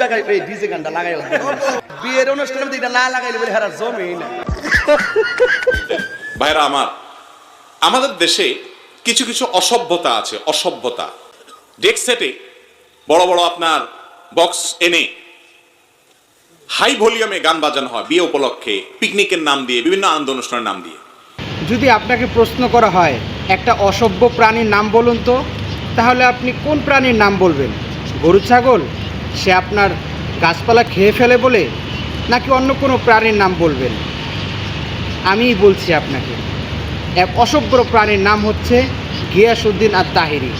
জায়গায় এই ডিজে গানটা লাগাই বিয়ের অনুষ্ঠানে এটা না লাগাইলে বলে হারা জমেই না ভাইরা আমার আমাদের দেশে কিছু কিছু অসভ্যতা আছে অসভ্যতা। ডেক সেটে বড় বড় আপনার বক্স এনে হাই ভলিউমে গান বাজানো হয় বিয়ে উপলক্ষে পিকনিকের নাম দিয়ে বিভিন্ন আনন্দ অনুষ্ঠানের নাম দিয়ে। যদি আপনাকে প্রশ্ন করা হয় একটা অসভ্য প্রাণীর নাম বলুন তো তাহলে আপনি কোন প্রাণীর নাম বলবেন? গরু ছাগল? সে আপনার গাছপালা খেয়ে ফেলে বলে নাকি অন্য কোনো প্রাণীর নাম বলবেন? আমিই বলছি আপনাকে, এক অসভ্য প্রাণীর নাম হচ্ছে গিয়াসুদ্দিন আর তাহিরি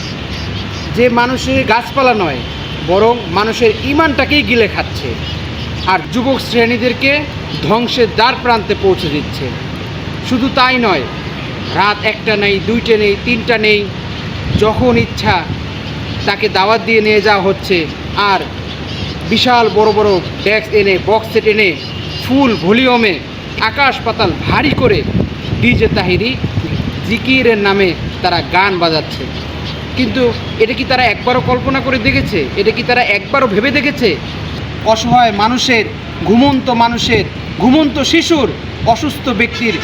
যে মানুষের গাছপালা নয়, বরং মানুষের ইমানটাকেই গিলে খাচ্ছে আর যুবক শ্রেণীদেরকে ধ্বংসের দ্বার প্রান্তে পৌঁছে দিচ্ছে। শুধু তাই নয়, রাত একটা নেই, দুইটা নেই, তিনটা নেই, যখন ইচ্ছা তাকে দাওয়াত দিয়ে নিয়ে যাওয়া হচ্ছে আর বিশাল বড় বড় ডেস্ক এনে বক্স সেট এনে, ফুল ভলিউমে আকাশ পাতাল ভারী করে ডিজে তাহিরি জিকিরের নামে তারা গান বাজাচ্ছে। কিন্তু এটা কি তারা একবারও কল্পনা করে দেখেছে? এটা কি তারা একবারও ভেবে দেখেছে? অসহায় মানুষের, ঘুমন্ত মানুষের, ঘুমন্ত শিশুর অসুস্থ ব্যক্তির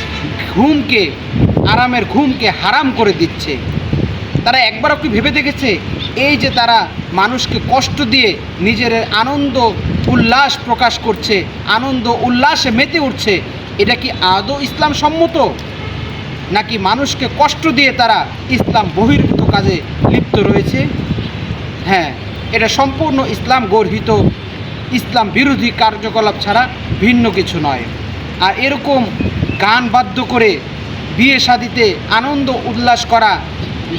ঘুমকে, আরামের ঘুমকে হারাম করে দিচ্ছে। তারা একবারও কি ভেবে দেখেছে? এই যে তারা মানুষকে কষ্ট দিয়ে নিজের আনন্দ উল্লাস প্রকাশ করছে, আনন্দ উল্লাসে মেতে উঠছে, এটা কি আদৌ ইসলাম সম্মত? নাকি মানুষকে কষ্ট দিয়ে তারা ইসলাম বহির্ভূত কাজে লিপ্ত রয়েছে? হ্যাঁ এটা সম্পূর্ণ ইসলাম গর্হিত। ইসলাম বিরোধী কার্যকলাপ ছাড়া ভিন্ন কিছু নয়। আর এরকম গান বাদ্য করে বিয়ে শাদিতে আনন্দ উল্লাস করা,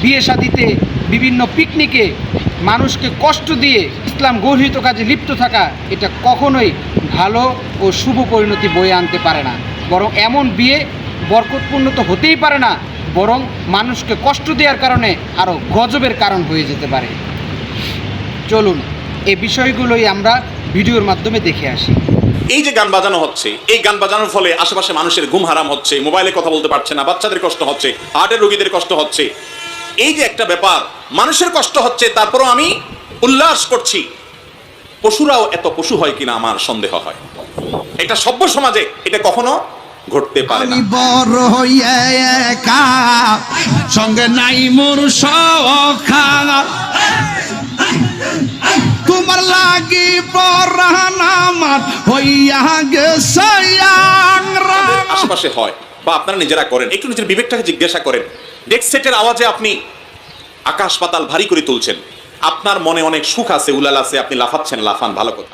বিয়ে শাদিতে বিভিন্ন পিকনিকে মানুষকে কষ্ট দিয়ে ইসলাম গর্হিত কাজে লিপ্ত থাকা এটা কখনোই ভালো ও শুভ পরিণতি বয়ে আনতে পারে না। বরং এমন বিয়ে বরকতপূর্ণ তো হতেই পারে না, বরং মানুষকে কষ্ট দেওয়ার কারণে আরও গজবের কারণ হয়ে যেতে পারে। চলুন এই বিষয়গুলোই আমরা ভিডিওর মাধ্যমে দেখে আসি। এই যে গান বাজানো হচ্ছে, এই গান বাজানোর ফলে আশেপাশে মানুষের ঘুম হারাম হচ্ছে, মোবাইলে কথা বলতে পারছে না, বাচ্চাদের কষ্ট হচ্ছে হার্টের রোগীদের কষ্ট হচ্ছে। এই যে একটা ব্যাপার মানুষের কষ্ট হচ্ছে তারপরও আমি উল্লাস করছি। পশুরাও এত পশু হয় কিনা আমার সন্দেহ হয়। এটা সভ্য সমাজে এটা কখনো ঘটতে পারে না। আমি বড় হইয়া একা সঙ্গে নাই মোর সখা তোমার লাগি পরাণ আমার হইয়া গেছে। আশেপাশে হয়। বা আপনারা নিজেরা করেন। একটু নিজের বিবেকটাকে জিজ্ঞাসা করেন। ডেস্ক সেটের আওয়াজে আপনি আকাশ পাতাল ভারী করে তুলছেন। আপনার মনে অনেক সুখ আছে, উলাল আছে, আপনি লাফাচ্ছেন, লাফান, ভালো কথা।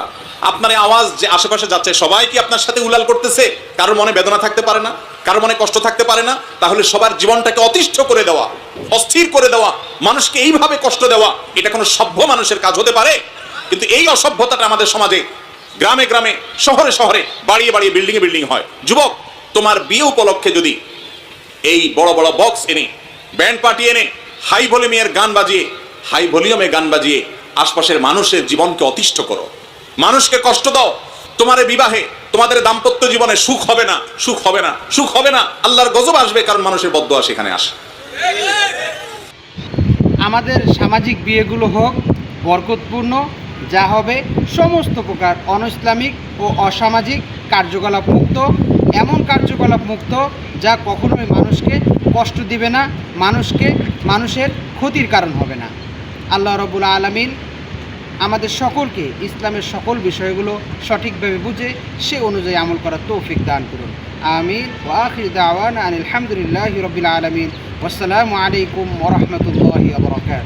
আপনার আওয়াজ যে আশেপাশে যাচ্ছে, সবাই কি আপনার সাথে উলাল করতেছে? কারোর মনে বেদনা থাকতে পারে না কারোর মনে কষ্ট থাকতে পারে না, তাহলে সবার জীবনটাকে অতিষ্ঠ করে দেওয়া, অস্থির করে দেওয়া, মানুষকে এইভাবে কষ্ট দেওয়া, এটা কোনো সভ্য মানুষের কাজ হতে পারে? কিন্তু এই অসভ্যতাটা আমাদের সমাজে গ্রামে গ্রামে, শহরে শহরে, বাড়িয়ে বাড়িয়ে বিল্ডিং এ বিল্ডিং হয়। যুবক, তোমার বিয়ে উপলক্ষে যদি এই বড় বড় বক্স এনে ব্যান্ড পার্টি এনে হাই ভলিউমের গান বাজিয়ে হাই ভলিউমে গান বাজিয়ে, আশপাশের মানুষের জীবনকে অতিষ্ঠ করো। মানুষকে কষ্ট দাও। তোমার বিবাহে, তোমাদের দাম্পত্য জীবনে সুখ হবে না, সুখ হবে না, সুখ হবে না। আল্লাহর গজব আসবে কারণ মানুষের বদয়া সেখানে আসে। আমাদের সামাজিক বিয়েগুলো হোক, বরকতপূর্ণ, যা হবে সমস্ত প্রকার অনইসলামিক ও অসামাজিক কার্যকলাপ মুক্ত, এমন কার্যকলাপ মুক্ত যা কখনোই মানুষকে কষ্ট দিবে না, মানুষকে, মানুষের ক্ষতির কারণ হবে না। আল্লাহ রবুল আলমিন আমাদের সকলকে ইসলামের সকল বিষয়গুলো সঠিকভাবে বুঝে সে অনুযায়ী আমল করার তৌফিক দান করুন। আমির ওয়াখির দাওয়ান আলহামদুলিল্লাহ হামদুলিল্লাহ রবিল আলমিন। আসসালামু আলাইকুম ওরহমতুল্লাহ আবরকাত